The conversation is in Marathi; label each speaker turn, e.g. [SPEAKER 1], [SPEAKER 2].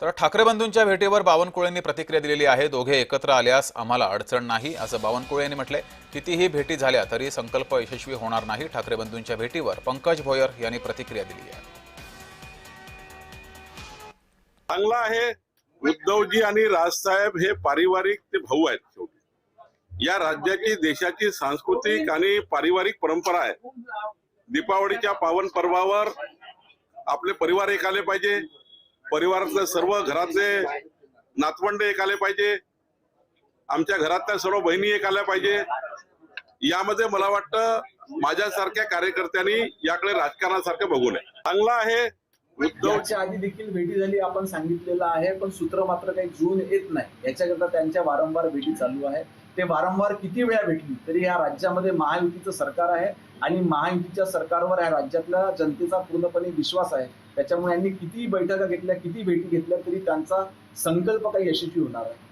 [SPEAKER 1] तर ठाकरे बंधूंच्या भेटीवर बावनकुळेंनी प्रतिक्रिया दिलेली आहे. दोघे एकत्र आल्यास आम्हाला अडचण नाही असं बावनकुळे यांनी म्हटलंय. कितीही भेटी झाल्या तरी संकल्प यशस्वी होणार नाही. ठाकरे बंधूंच्या भेटीवर पंकज भोयर यांनी प्रतिक्रिया दिली आहे.
[SPEAKER 2] चांगला आहे. उद्धवजी आणि राजसाहेब हे पारिवारिक ते भाऊ आहेत शेवटी. या राज्याची देशाची सांस्कृतिक आणि पारिवारिक परंपरा आहे. दीपावलीच्या पावन पर्वावर आपले परिवार एक आले पाहिजे. परिवारातले सर्व घरातले नातवंड एक आले पाहिजे. आमच्या घरातल्या सर्व बहिणी एक आल्या पाहिजे. यामध्ये मला वाटतं माझ्यासारख्या कार्यकर्त्यांनी याकडे राजकारणासारखं बघू नये. चांगला आहे
[SPEAKER 3] याच्या आधी देखील भेटी झाली आपण सांगितलेलं आहे पण सूत्र मात्र काही जुळून येत नाही. याच्याकरता त्यांच्या वारंवार भेटी चालू आहे. ते वारंवार किती वेळा भेटली तरी ह्या राज्यामध्ये महायुतीचं सरकार आहे आणि महायुतीच्या सरकारवर ह्या राज्यातल्या जनतेचा पूर्णपणे विश्वास आहे. त्याच्यामुळे यांनी किती बैठका घेतल्या किती भेटी घेतल्या तरी त्यांचा संकल्प काही यशस्वी होणार आहे